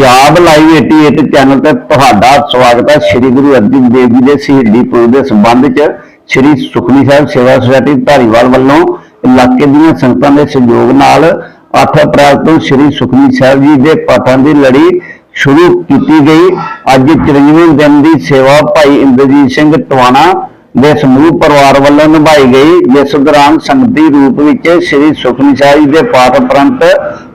Punjab live 88 channel ਤੇ ਤੁਹਾਡਾ ਸਵਾਗਤ ਹੈ। ਸ੍ਰੀ ਗੁਰੂ ਅਰਜਨ ਦੇਵ ਜੀ ਦੇ ਸ਼ਹੀਦੀ ਪੁਰਬ ਦੇ ਸੰਬੰਧ 'ਚ ਸ੍ਰੀ ਸੁਖਨੀ ਸਾਹਿਬ ਸੇਵਾ ਸੁਸਾਇਟੀ ਧਾਰੀਵਾਲ ਵੱਲੋਂ ਇਲਾਕੇ ਦੀਆਂ ਸੰਗਤਾਂ ਦੇ ਸਹਿਯੋਗ ਨਾਲ 8 ਅਪ੍ਰੈਲ ਤੋਂ ਸ੍ਰੀ ਸੁਖਨੀ ਸਾਹਿਬ ਜੀ ਦੇ ਪਾਠਾਂ ਦੀ ਲੜੀ ਸ਼ੁਰੂ ਕੀਤੀ ਗਈ। ਅੱਜ 54ਵੇਂ ਦਿਨ ਦੀ ਸੇਵਾ ਭਾਈ ਇੰਦਰਜੀਤ ਸਿੰਘ ਟਵਾਣਾ ਦੇ ਸਮੂਹ ਪਰਿਵਾਰ ਵੱਲੋਂ ਨਿਭਾਈ ਗਈ। ਜਿਸ ਦੌਰਾਨ ਸੰਗਤੀ ਰੂਪ ਵਿੱਚ ਸ੍ਰੀ ਸੁਖਨੀ ਸਾਹਿਬ ਜੀ ਦੇ ਪਾਠ ਉਪਰੰਤ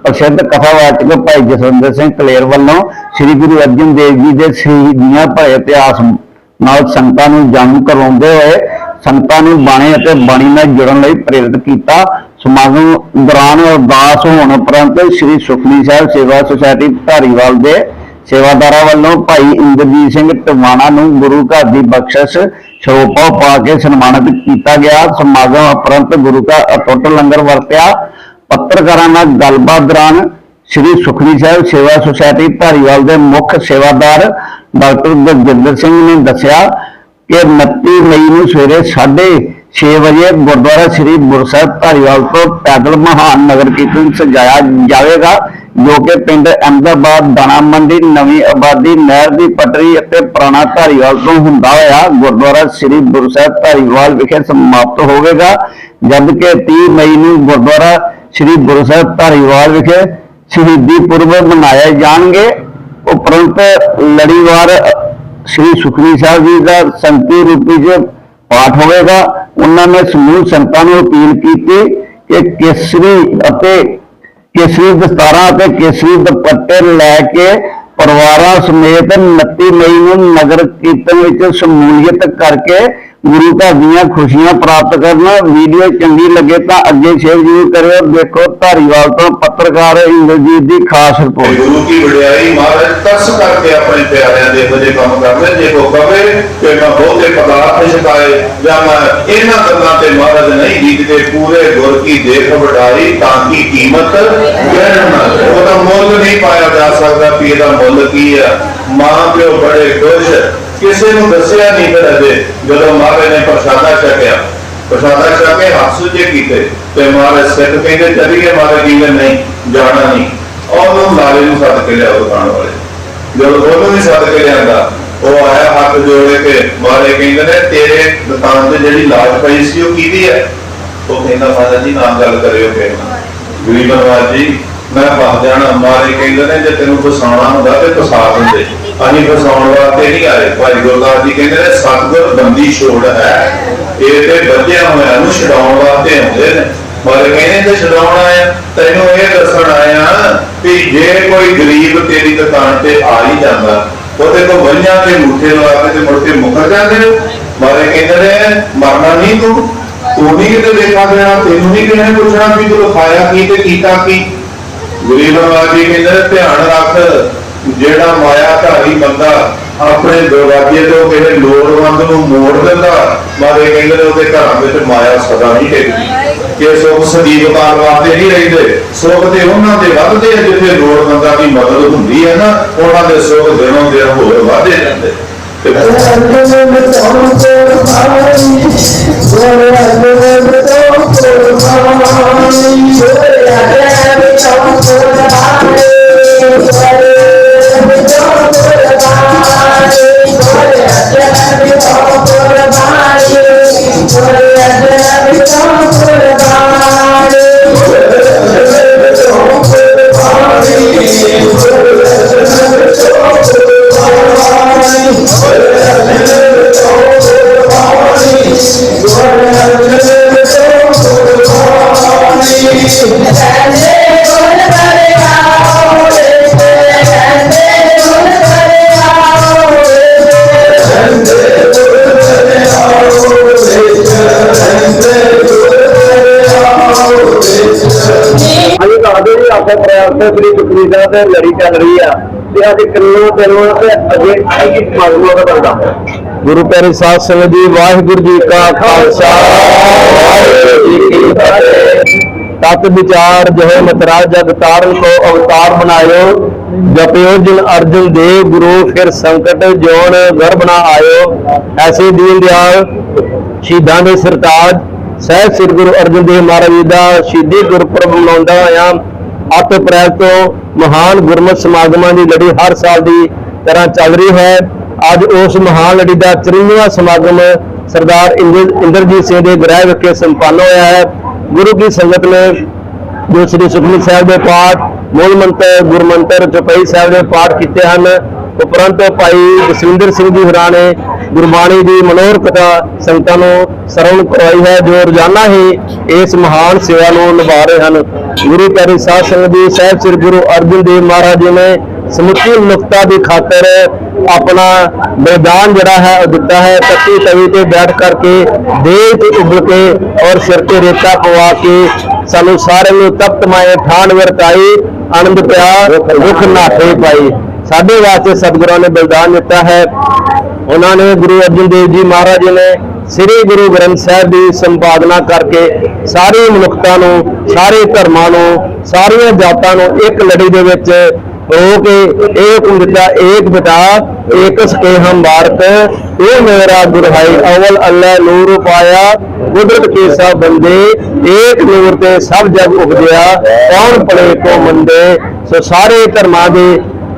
ਪ੍ਰਸਿੱਧ ਕਥਾਵਾਚਕ ਭਾਈ ਜਸਵਿੰਦਰ ਸਿੰਘ ਕਲੇਰ ਵੱਲੋਂ ਸ੍ਰੀ ਗੁਰੂ ਅਰਜਨ ਦੇਵ ਜੀ ਦੇ ਸ਼ਹੀਦੀਆਂ ਭਰੇ ਇਤਿਹਾਸ ਨਾਲ ਸੰਗਤਾਂ ਨੂੰ ਜਾਣੂ ਕਰਵਾਉਂਦੇ ਹੋਏ ਸੰਗਤਾਂ ਨੂੰ ਬਾਣੀ ਅਤੇ ਬਾਣੀ ਨਾਲ ਜੁੜਨ ਲਈ ਪ੍ਰੇਰਿਤ ਕੀਤਾ। ਸਮਾਗਮ ਦੌਰਾਨ ਅਰਦਾਸ ਹੋਣ ਉਪਰੰਤ ਸ੍ਰੀ ਸੁਖਨੀ ਸਾਹਿਬ ਸੇਵਾ ਸੁਸਾਇਟੀ ਧਾਰੀਵਾਲ ਦੇ ਸੇਵਾਦਾਰਾਂ ਵੱਲੋਂ ਭਾਈ ਇੰਦਰਜੀਤ ਸਿੰਘ ਟਵਾਣਾ ਨੂੰ ਗੁਰੂ ਘਰ ਦੀ ਬਖਸ਼ਿਸ਼ ਸਰੋਪਾ ਪਾ ਕੇ ਸਨਮਾਨਿਤ ਕੀਤਾ ਗਿਆ। ਸਮਾਗਮ ਉਪਰੰਤ ਗੁਰੂ ਘਰ ਅਟੁੱਟ ਲੰਗਰ ਵਰਤਿਆ। ਪੱਤਰਕਾਰਾਂ ਨਾਲ ਗੱਲਬਾਤ ਦੌਰਾਨ ਸ੍ਰੀ ਸੁਖਨੀ ਸਾਹਿਬ ਸੇਵਾ ਸੁਸਾਇਟੀ ਧਾਰੀਵਾਲ ਦੇ ਮੁੱਖ ਸੇਵਾਦਾਰ ਡਾਕਟਰ ਗੁਰਜਿੰਦਰ ਸਿੰਘ ਨੇ ਦੱਸਿਆ ਕਿ 29 ਮਈ ਨੂੰ ਸਵੇਰੇ 6:30 ਵਜੇ ਗੁਰਦੁਆਰਾ ਸ੍ਰੀ ਗੁਰਸਾਹਿਬ ਧਾਰੀਵਾਲ ਤੋਂ ਪੈਦਲ ਮਹਾਨ ਨਗਰ ਕੀਰਤਨ ਸਜਾਇਆ ਜਾਵੇਗਾ, ਜੋ ਕਿ ਪਿੰਡ ਅਹਿਮਦਾਬਾਦ, ਦਾਣਾ ਮੰਡੀ, ਨਵੀਂ ਆਬਾਦੀ, ਨਹਿਰ ਦੀ ਪਟੜੀ ਅਤੇ ਪੁਰਾਣਾ ਧਾਰੀਵਾਲ ਤੋਂ ਹੁੰਦਾ ਹੋਇਆ ਗੁਰਦੁਆਰਾ ਸ੍ਰੀ ਗੁਰਸਾਹਿਬ ਧਾਰੀਵਾਲ ਵਿਖੇ ਸਮਾਪਤ ਹੋਵੇਗਾ, ਜਦਕਿ 30 ਮਈ ਨੂੰ ਗੁਰਦੁਆਰਾ ਸ੍ਰੀ ਗੁਰਸਾਹਿਬ ਧਾਰੀਵਾਲ ਵਿਖੇ ਸ਼ਹੀਦੀ ਪੁਰਬ ਮਨਾਏ ਜਾਣਗੇ। ਉਪਰੰਤ ਲੜੀਵਾਰ ਸ੍ਰੀ ਸੁਖਨੀ ਸਾਹਿਬ ਜੀ ਦਾ ਸੰਤੀ ਰੂਪੀ ਚ ਪਾਠ ਹੋਵੇਗਾ। ਉਹਨਾਂ ਨੇ ਸਮੂਹ ਸੰਤਾਂ ਨੂੰ ਅਪੀਲ ਕੀਤੀ ਕਿ ਕੇਸਰੀ ਅਤੇ ਕੇਸਰੀ ਦਸਤਾਰਾਂ ਅਤੇ ਕੇਸਰੀ ਦੁਪੱਟੇ ਲੈ ਕੇ ਪਰਿਵਾਰਾਂ ਸਮੇਤ 29 ਮਈ ਨੂੰ ਨਗਰ ਕੀਰਤਨ ਵਿੱਚ ਸ਼ਮੂਲੀਅਤ ਕਰਕੇ ਗੁਰੂ ਘਰ ਦੀਆਂ ਖੁਸ਼ੀਆਂ ਪ੍ਰਾਪਤ ਕਰਨਾ। ਵੀਡੀਓ ਚੰਗੀ ਲੱਗੇ ਤਾਂ ਅੱਗੇ ਸ਼ੇਅਰ ਜ਼ਰੂਰ ਕਰਿਓ। ਦੇਖੋ ਧਾਰੀਵਾਲ ਤੋਂ ਪੱਤਰਕਾਰ ਇੰਦਰਜੀਤ ਦੀ ਖਾਸ ਰਿਪੋਰਟ ਗੁਰੂ ਕੀ ਵਡਿਆਈ ਮਹਾਰਾਜ ਤਰਸ ਕਰਕੇ ਆਪਣੇ ਪਿਆਰਿਆਂ ਦੇ ਇਹੋ ਕੰਮ ਕਰਦੇ ਜੇ ਕੋ ਕਵੇ ਕਿ ਮੈਂ ਬਹੁਤੇ ਪਦਾਰਥ ਛਕਾਏ ਜਾਂ ਮੈਂ ਇਹਨਾਂ ਗੱਲਾਂ ਤੇ ਮਹਾਰਾਜ ਨਹੀਂ ਗੀਤਦੇ ਪੂਰੇ ਗੁਰ ਕੀ ਦੇਖ ਵਡਾਈ ਤਾਂ ਕੀ ਕੀਮਤ ਗਹਿਣ ਉਹਦਾ ਮੁੱਲ ਨਹੀਂ ਪਾਇਆ ਜਾ ਸਕਦਾ ਵੀ ਇਹਦਾ ਮੁੱਲ ਕੀ ਆ। ਮਾਂ ਪਿਓ ਬੜੇ ਖੁਸ਼ ਕਿਸੇ ਨੂੰ ਦੱਸਿਆ ਨਹੀਂ ਫਿਰ ਅਜੇ ਜਦੋਂ ਮਹਾਰਾਜ ਨੇ ਪ੍ਰਸ਼ਾਦਾ ਛਕਿਆ। ਪ੍ਰਸ਼ਾਦਾ ਛਕ ਕੇ ਹੱਥ ਸੁਝੇ ਕੀਤੇ ਤੇ ਮਹਾਰਾਜ ਸਿੱਖ ਕਹਿੰਦੇ ਚੱਲੀਏ ਮਹਾਰਾਜ ਜੀ ਨੇ ਨਹੀਂ ਜਾਣਾ ਨਹੀਂ। ਉਹਨੂੰ ਲਾਲੇ ਨੂੰ ਸੱਦ ਕੇ ਲਿਆਓ ਦੁਕਾਨ ਵਾਲੇ। ਜਦੋਂ ਉਹਨੂੰ ਵੀ ਸੱਦ ਕੇ ਲਿਆਂਦਾ ਉਹ ਆਇਆ ਹੱਥ ਜੋੜੇ ਕੇ ਮਾਰੇ ਕਹਿੰਦੇ ਨੇ ਤੇਰੇ ਦੁਕਾਨ ਤੇ ਜਿਹੜੀ ਲਾਜ ਪਈ ਸੀ ਉਹ ਕਿਹਦੀ ਹੈ? ਉਹ ਕਹਿੰਦਾ ਮਾਤਾ ਜੀ ਨਾਮ ਗੱਲ ਕਰਿਓ ਕਹਿੰਦਾ ਗਰੀਬ ਨਵਾਜ ਜੀ ਮੈਂ ਬਾਹ ਜਾਣਾ, ਮਾਰੇ ਕਹਿੰਦੇ ਨੇ, ਜੇ ਤੈਨੂੰ ਫਸਾਉਣਾ ਹੁੰਦਾ ਤੇ ਫਸਾ ਦਿੰਦੇ। ਅਸੀਂ ਫਸਾਉਣ ਵਾਸਤੇ ਨਹੀਂ ਆਏ। ਭਾਈ ਗੁਰਦਾਸ ਜੀ ਕਹਿੰਦੇ ਨੇ, ਸਤਿਗੁਰ ਬੰਦੀ ਛੋੜ ਹੈ। ਇਹ ਤੇ ਬੱਚਿਆਂ ਹੋਇਆਂ ਨੂੰ ਛਡਾਉਣ ਵਾਸਤੇ ਆਉਂਦੇ ਨੇ। ਮਾਰੇ ਕਹਿੰਦੇ ਤੇ ਛਡਾਉਣ ਆਇਆ, ਤੈਨੂੰ ਇਹ ਦੱਸਣ ਆਇਆ ਵੀ ਜੇ ਕੋਈ ਗਰੀਬ ਤੇਰੀ ਦੁਕਾਨ ਤੇ ਆ ਹੀ ਜਾਂਦਾ, ਉਹਦੇ ਕੋਲ ਵੰਜਾਂ ਤੇ ਮੁੱਠੇ ਲਵਾ ਕੇ ਤੇ ਮੁੜ ਕੇ ਮੁਕਰ ਜਾਂਦੇ ਮਾਰੇ ਕਹਿੰਦੇ ਨੇ, ਮਰਨਾ ਨਹੀਂ ਤੂੰ। ਤੂੰ ਵੀ ਕਿਤੇ ਦੇਖਾ ਦੇਣਾ ਤੈਨੂੰ ਵੀ ਕਿਸੇ ਪੁੱਛਣਾ ਵੀ ਤੂੰ ਖਾਇਆ ਕੀ ਤੇ ਕੀਤਾ ਕੀ? ਗਰੀਬ ਨਵਾਜੀ ਕਹਿੰਦੇ ਧਿਆਨ ਰੱਖ, ਜਿਹੜਾ ਮਾਇਆ ਧਾਰੀ ਬੰਦਾ ਆਪਣੇ ਦਰਵਾਜ਼ੇ ਤੋਂ ਕਿਸੇ ਲੋੜਵੰਦ ਨੂੰ ਮੋੜ ਦਿੰਦਾ ਮਾਰੇ ਕਹਿੰਦੇ ਉਹਦੇ ਘਰਾਂ ਵਿੱਚ ਮਾਇਆ ਸਦਾ ਨਹੀਂ ਟਿਕਦੀ। ਕਿ ਸੁਖ ਸਦੀਵ ਕਾਲ ਵਾਸਤੇ ਨਹੀਂ ਰਹਿੰਦੇ, ਸੁਖ ਤੇ ਉਹਨਾਂ ਦੇ ਵੱਧਦੇ ਜਿੱਥੇ ਲੋੜਵੰਦਾਂ ਦੀ ਮਦਦ ਹੁੰਦੀ ਹੈ ਨਾ, ਉਹਨਾਂ ਦੇ ਸੁਖ ਦਿਨੋਂ ਦਿਨ ਹੋਰ ਵਧਦੇ ਜਾਂਦੇ। ਤੇ ਅਸੀਂ ਦੱਸਦੇ ਜੀ ਆਪਣੇ ਪ੍ਰਯਾਸ ਤੇ ਸ੍ਰੀ ਸੁਖਨੀ ਤੇ ਲੜੀ ਚੱਲ ਰਹੀ ਆ ਤੇ ਅੱਜ ਕਿੰਨੋ ਦਿਨੋਂ ਤੇ ਅੱਗੇ ਕੀ ਸਮਾਗਮ ਹੋਗਾ ਤੁਹਾਡਾ ਗੁਰੂ ਪਿਆਰੇ ਸਾਧ ਸੰਗਤ ਜੀ, ਵਾਹਿਗੁਰੂ ਜੀ ਕਾ ਖਾਲਸਾ। ਵਾਹਿਗੁਰੂ ਜੀ ਕੀ ਫਤਿਹ ਤਤ ਵਿਚਾਰ ਜਹ ਮਤਰਾ ਜਗ ਤਾਰਨ ਕੋ ਅਵਤਾਰ ਬਣਾਇਓ। ਜਪਿਓ ਜਿਨ ਅਰਜਨ ਦੇਵ ਗੁਰੂ, ਫਿਰ ਸੰਕਟ ਜੋਨ ਗਰਭ ਨਾ ਆਇਓ। ਐਸੇ ਦੀਨ ਦਿਆਲ, ਸ਼ਹੀਦਾਂ ਦੇ ਸਰਤਾਜ ਸਹਿਬ ਸ੍ਰੀ ਗੁਰੂ ਅਰਜਨ ਦੇਵ ਮਹਾਰਾਜ ਜੀ ਦਾ ਸ਼ਹੀਦੀ ਗੁਰਪੁਰਬ ਮਨਾਉਂਦਾ ਹੋਇਆ। 8 ਅਪ੍ਰੈਲ ਤੋਂ ਮਹਾਨ ਗੁਰਮਤਿ ਸਮਾਗਮਾਂ ਦੀ ਲੜੀ ਹਰ ਸਾਲ ਦੀ ਤਰ੍ਹਾਂ ਚੱਲ ਰਹੀ ਹੈ। ਅੱਜ ਉਸ ਮਹਾਨ ਲੜੀ ਦਾ 54ਵਾਂ ਸਮਾਗਮ ਸਰਦਾਰ ਇੰਦਰ- ਇੰਦਰਜੀਤ ਸਿੰਘ ਦੇ ਗ੍ਰਹਿ ਵਿਖੇ ਸੰਪੰਨ ਹੋਇਆ ਹੈ। ਗੁਰੂ ਕੀ ਸੰਗਤ ਨੇ ਜੋ ਸ੍ਰੀ ਸੁਖਮਨੀ ਸਾਹਿਬ ਦੇ ਪਾਠ, ਮੂਲ ਮੰਤਰ, ਗੁਰਮੰਤਰ, ਚੌਪਈ ਸਾਹਿਬ ਦੇ ਪਾਠ ਕੀਤੇ ਹਨ। ਉਪਰੰਤ ਭਾਈ ਜਸਵਿੰਦਰ ਸਿੰਘ ਜੀ ਹੋਰਾਂ ਨੇ ਗੁਰਬਾਣੀ ਦੀ ਮਨੋਹਰ ਕਥਾ ਸੰਗਤਾਂ ਨੂੰ ਸਰਵਣ ਕਰਵਾਈ ਹੈ, ਜੋ ਰੋਜ਼ਾਨਾ ਹੀ ਇਸ ਮਹਾਨ ਸੇਵਾ ਨੂੰ ਨਿਭਾ ਰਹੇ ਹਨ। ਗੁਰੂ ਪਿਆਰੀ ਸਾਧ ਸੰਗਤ ਜੀ, ਸਾਹਿਬ ਸ੍ਰੀ ਗੁਰੂ ਅਰਜਨ ਦੇਵ ਮਹਾਰਾਜ ਜੀ ਨੇ ਸਮੁੱਚੀ ਮਨੁੱਖਤਾ ਦੀ ਖਾਤਰ ਆਪਣਾ ਬਲਿਦਾਨ ਜਿਹੜਾ ਹੈ, ਉਹ ਦਿੱਤਾ ਹੈ। ਤੱਤੀ ਤਵੀ ਤੇ ਬੈਠ ਕਰਕੇ ਦੇਹ ਤੇ ਉਬਲ ਕੇ ਔਰ ਸਿਰ ਤੇ ਰੇਤਾ ਪਵਾ ਕੇ ਸਾਨੂੰ ਸਾਰਿਆਂ ਨੂੰ ਤਪਤ ਮਾਏ, ਠਾਣ ਵਰਤਾਈ, ਆਨੰਦ ਪਿਆ ਦੁੱਖ ਨਾਠੇ ਪਾਈ। ਸਾਡੇ ਵਾਸਤੇ ਸਤਿਗੁਰਾਂ ਨੇ ਬਲਿਦਾਨ ਦਿੱਤਾ ਹੈ। ਉਹਨਾਂ ਨੇ ਗੁਰੂ ਅਰਜਨ ਦੇਵ ਜੀ ਮਹਾਰਾਜ ਨੇ ਸ੍ਰੀ ਗੁਰੂ ਗ੍ਰੰਥ ਸਾਹਿਬ ਦੀ ਸੰਪਾਦਨਾ ਕਰਕੇ ਸਾਰੀ ਮਨੁੱਖਤਾ ਨੂੰ, ਸਾਰੇ ਧਰਮਾਂ ਨੂੰ, ਸਾਰੀਆਂ ਜਾਤਾਂ ਨੂੰ ਇੱਕ ਲੜੀ ਦੇ ਵਿੱਚ ਹੋ ਕੇ ਇਹ ਦਿੱਤਾ ਏਕ ਬਿਟਾ ਏਕ ਸਕੇ ਹਮ ਭਾਰਤ ਇਹ ਮੇਰਾ ਗੁਰਹਾਈ ਅਵਲ ਅੱਲਾ ਨੂਰ ਪਾਇਆ, ਕੁਦਰਤ ਕੇ ਸਭ ਬੰਦੇ, ਏਕ ਨੂਰ ਤੇ ਸਭ ਜਗ ਉਪਜਿਆ, ਕੌਣ ਪੜੇ ਕੋ ਮੰਦੇ, ਸੋ ਸਾਰੇ ਧਰਮਾਂ ਦੇ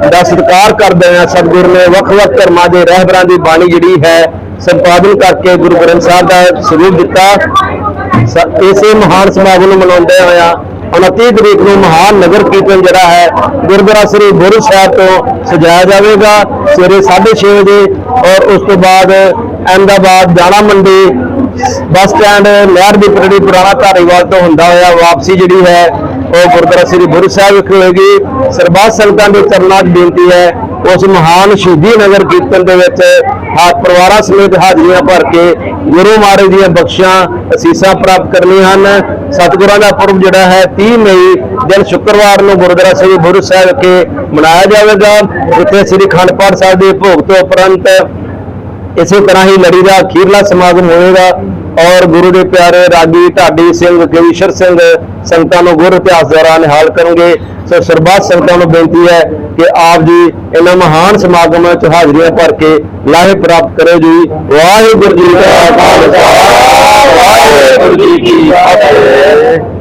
ਦਾ ਸਤਿਕਾਰ ਕਰਦੇ ਆ ਸਤਿਗੁਰ ਨੇ ਵੱਖ-ਵੱਖ ਧਰਮਾਂ ਦੇ ਰਹਿਬਰਾਂ ਦੀ ਬਾਣੀ ਜਿਹੜੀ ਹੈ ਸੰਪਾਦਨ ਕਰਕੇ ਗੁਰੂ ਗ੍ਰੰਥ ਸਾਹਿਬ ਦਾ ਸਰੂਪ ਦਿੱਤਾ। ਇਸੇ ਮਹਾਨ ਸਮਾਗਮ ਨੂੰ ਮਨਾਉਂਦੇ ਹੋਇਆ 29 ਤਰੀਕ ਨੂੰ ਮਹਾਨ ਨਗਰ ਕੀਰਤਨ ਜਿਹੜਾ ਹੈ, ਗੁਰਦੁਆਰਾ ਸ੍ਰੀ ਗੁਰੂ ਸਾਹਿਬ ਤੋਂ ਸਜਾਇਆ ਜਾਵੇਗਾ, ਸਵੇਰੇ 6:30 ਵਜੇ ਔਰ ਉਸ ਤੋਂ ਬਾਅਦ ਅਹਿਮਦਾਬਾਦ ਦਾਣਾ ਮੰਡੀ, ਬੱਸ ਸਟੈਂਡ ਲਹਿਰ ਦੀ ਪਟੜੀ ਪੁਰਾਣਾ ਧਾਰੀਵਾਲ ਤੋਂ ਹੁੰਦਾ ਹੋਇਆ ਵਾਪਸੀ ਜਿਹੜੀ ਹੈ ਉਹ ਗੁਰਦੁਆਰਾ ਸ੍ਰੀ ਗੁਰੂ ਸਾਹਿਬ ਵਿਖੇ ਹੋਏਗੀ। ਸਰਬੱਤ ਸੰਗਤਾਂ ਦੇ ਚਰਨਾਂ 'ਚ ਬੇਨਤੀ ਹੈ, ਉਸ ਮਹਾਨ ਸ਼ਹੀਦੀ ਨਗਰ ਕੀਰਤਨ ਦੇ ਵਿੱਚ ਹਾ ਪਰਿਵਾਰਾਂ ਸਮੇਤ ਹਾਜ਼ਰੀਆਂ ਭਰ ਕੇ ਗੁਰੂ ਮਹਾਰਾਜ ਦੀਆਂ ਬਖਸ਼ਾਂ ਅਸੀਸਾਂ ਪ੍ਰਾਪਤ ਕਰਨੀਆਂ ਹਨ। ਸਤਿਗੁਰਾਂ ਦਾ ਪੁਰਬ ਜਿਹੜਾ ਹੈ 30 ਮਈ, ਦਿਨ ਸ਼ੁੱਕਰਵਾਰ ਨੂੰ ਗੁਰਦੁਆਰਾ ਸ੍ਰੀ ਗੁਰੂ ਸਾਹਿਬ ਵਿਖੇ ਮਨਾਇਆ ਜਾਵੇਗਾ। ਜਿੱਥੇ ਸ੍ਰੀ ਖੰਡ ਪਾਠ ਸਾਹਿਬ ਦੇ ਭੋਗ ਤੋਂ ਉਪਰੰਤ ਇਸੇ ਤਰ੍ਹਾਂ ਹੀ ਲੜੀ ਦਾ ਅਖੀਰਲਾ ਸਮਾਗਮ ਹੋਵੇਗਾ। ਔਰ ਗੁਰੂ ਦੇ ਪਿਆਰੇ ਰਾਗੀ ਢਾਡੀ ਸਿੰਘ ਕਵੀਸ਼ਰ ਸਿੰਘ ਸੰਗਤਾਂ ਨੂੰ ਗੁਰ ਇਤਿਹਾਸ ਦੌਰਾਨ ਨਿਹਾਲ ਕਰਨਗੇ। ਸੋ ਸਰਬੱਤ ਸੰਗਤਾਂ ਨੂੰ ਬੇਨਤੀ ਹੈ ਕਿ ਆਪ ਜੀ ਇਹਨਾਂ ਮਹਾਨ ਸਮਾਗਮਾਂ ਵਿੱਚ ਹਾਜ਼ਰੀਆਂ ਭਰ ਕੇ ਲਾਹੇ ਪ੍ਰਾਪਤ ਕਰੋ ਜੀ। ਵਾਹਿਗੁਰੂ ਜੀ ਕਾ ਖਾਲਸਾ, ਵਾਹਿਗੁਰੂ ਜੀ ਕੀ ਫਤਿਹ।